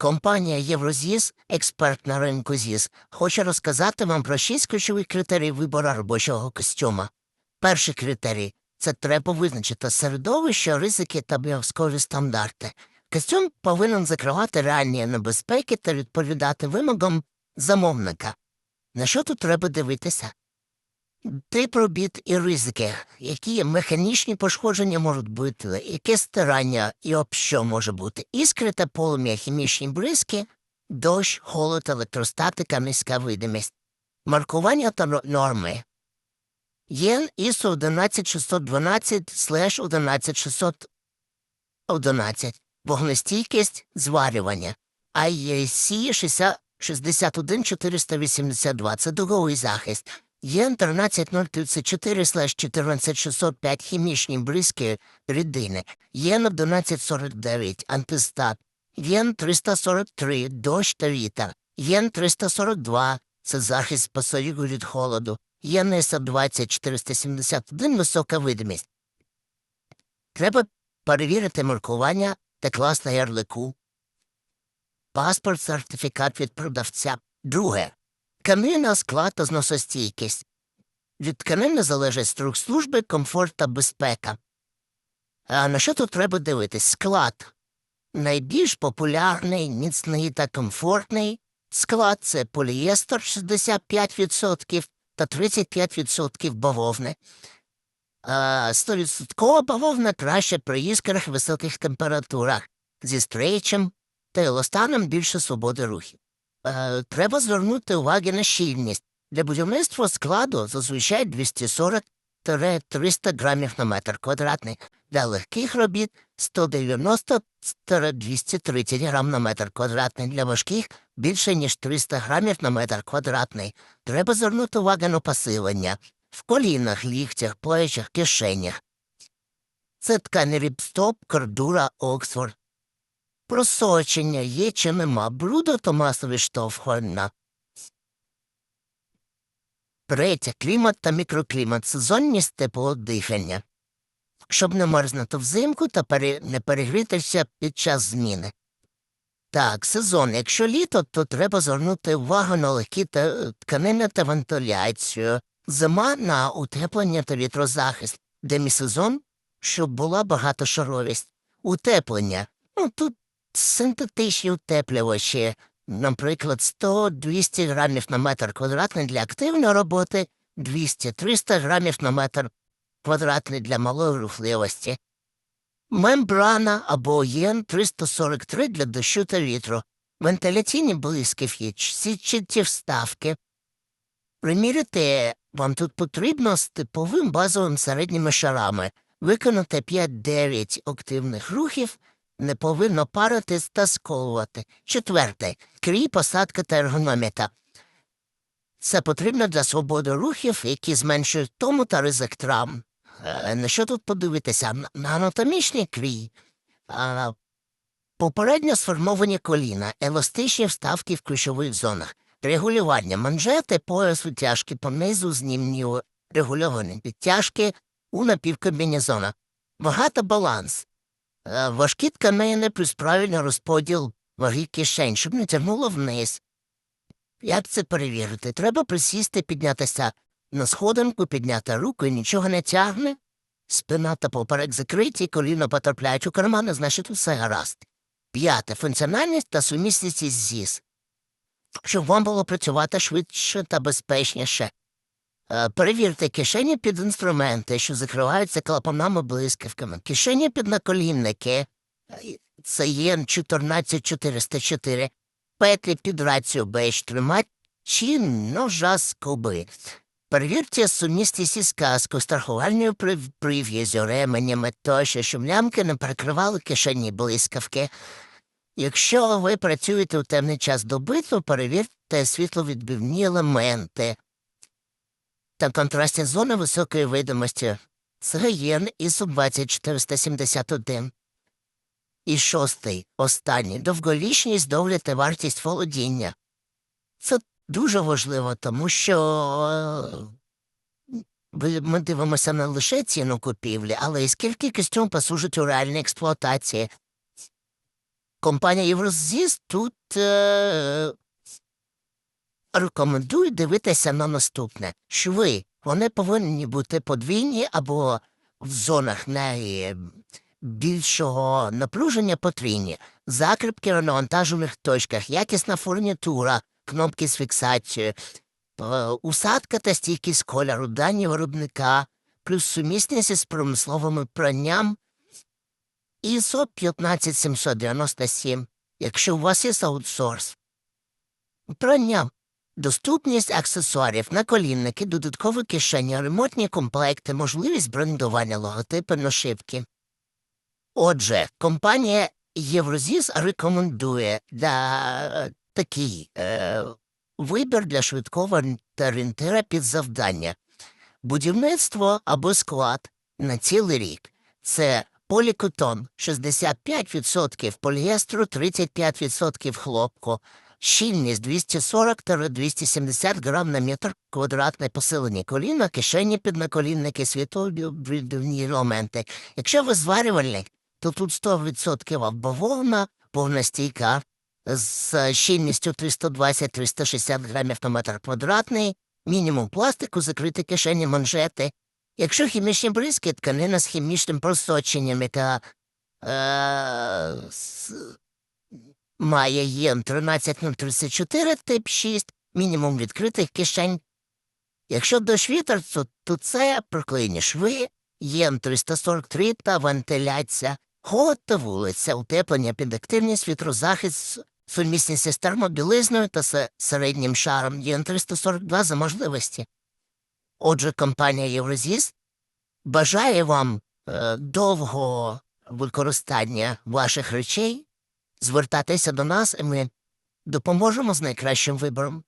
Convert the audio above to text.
Компанія Єврозіс, експерт на ринку ЗІС, хоче розказати вам про шість ключових критерій вибору робочого костюма. Перший критерій це треба визначити середовище, ризики та обов'язкові стандарти. Костюм повинен закривати реальні небезпеки та відповідати вимогам замовника. На що тут треба дивитися? Тип робіт і ризики, які механічні пошкодження можуть бути, яке стирання і об що може бути, іскри та полум'я, хімічні бризки, дощ, холод, електростатика, низька видимість, маркування та норми. Є ISO 11612 слеш 11611, вогнестійкість зварювання, 60 61482, це дуговий захист. Є 13034 слеш 14605 хімічні бризки рідини. Є 1149 антистат. Єн 343 дощ та вітер. Єн 342 це захист спостерігу від холоду. Єн ЕСА 20 471 висока видимість. Треба перевірити маркування та клас на ярлику. Паспорт, сертифікат від продавця. Друге. Тканина, склад та зносостійкість. Від тканини залежить струк служби, комфорт та безпека. А на що тут треба дивитись? Склад. Найбільш популярний, міцний та комфортний склад це полієстер 65% та 35% бавовни. А 100% бавовна краще при іскрах високих температурах зі стрейчем та еластаном більше свободи рухів. Е, треба звернути увагу на щільність. Для будівництва складу зазвичай 240-300 грамів на метр квадратний. Для легких робіт 190-230 грам на метр квадратний. Для важких більше, ніж 300 грамів на метр квадратний. Треба звернути увагу на посилення в колінах, ліктях, плечах, кишенях. Це ткани ріпстоп, кордура, Оксфорд. Просочення є чи нема, блюдо то масовий штовхольна. Третє клімат та мікроклімат, сезонність теплодихання. Щоб не мерзнути взимку та пере... не перегрітися під час зміни. Так, сезон. Якщо літо, то треба звернути увагу на легкі та... тканини та вентиляцію. Зима на утеплення та вітрозахист. Демісезон, щоб була багатошаровість. Утеплення. Ну, тут синтетичні утеплювачі, наприклад, 100-200 грамів на метр квадратний для активної роботи, 200-300 грамів на метр квадратний для малої рухливості. Мембрана або єн 343 для дощу та вітру, вентиляційні блискавки, сітчаті вставки. Приміряти вам тут потрібно з типовим базовим середніми шарами, виконати 5-9 активних рухів, не повинно паритись та сковувати. Четверте. Крій, посадка та ергономіка. Це потрібно для свободи рухів, які зменшують тому та ризик травм. Е, На що тут подивитися? На- На анатомічний крій. А, попередньо сформовані коліна, еластичні вставки в ключових зонах, регулювання манжети, пояс утяжки понизу, знімні регульовані підтяжки у напівкомбінезонах. Вага та баланс. Е, Важкі тканини плюс правильний розподіл ваги кишень, щоб не тягнуло вниз. Як це перевірити? Треба присісти, піднятися на сходинку, підняти руку і нічого не тягне. Спина та поперек закриті, коліно потрапляють у кармани, значить усе гаразд. П'яте. Функціональність та сумісність із ЗІС. Щоб вам було працювати швидше та безпечніше. Е, Перевірте кишені під інструменти, що закриваються клапанами блискавками, кишені під наколінники, е, це є 14404, петлі під рацію бейдж тримачі ножа скоби. Перевірте сумісність із каскою, страхувальною прив'язю, ременями тощо, щоб лямки не перекривали кишені блискавки. Якщо ви працюєте у темний час доби, то перевірте світловідбивні елементи та контрастні зони високої видимості. Це єн ІСУ 20471. І шостий, останній, довговічність, догляд та вартість володіння. Це дуже важливо, тому що е, ми дивимося не лише ціну купівлі, але й скільки костюм послужить у реальній експлуатації. компанія Єврозіс тут е, рекомендує дивитися на наступне. Шви, вони повинні бути подвійні або в зонах найбільшого напруження потрійні. Закріпки на навантажених точках, якісна фурнітура, кнопки з фіксацією, усадка та стійкість кольору, дані виробника, плюс сумісність із промисловим пранням ISO 15797, якщо у вас є аутсорс. Прання. Доступність аксесуарів, наколінники, додаткові кишені, ремонтні комплекти, можливість брендування логотипи нашивки. Отже, компанія Єврозіс рекомендує для такий е, вибір для швидкого орієнтира під завдання. Будівництво або склад на цілий рік. Це полікотон 65% поліестру, 35% хлопку, щільність 240 та 270 грам на метр квадратний посилені коліна, кишені під наколінники, світловідбивні елементи. Якщо ви зварювальник, то тут 100% бавовна, повна стійка, з щільністю 320-360 грамів на метр квадратний, мінімум пластику, закриті кишені манжети. Якщо хімічні бризки, тканина з хімічним просоченням, яка е, має єм 13034 тип 6, мінімум відкритих кишень. Якщо дощ вітер, то, це проклеєні шви, єм 343 та вентиляція, холод та вулиця, утеплення під активність, вітрозахист, сумісність із термобілизною та середнім шаром єм 342 за можливості. Отже, компанія Єврозіс бажає вам е, довгого використання ваших речей, звертатися до нас, і ми допоможемо з найкращим вибором.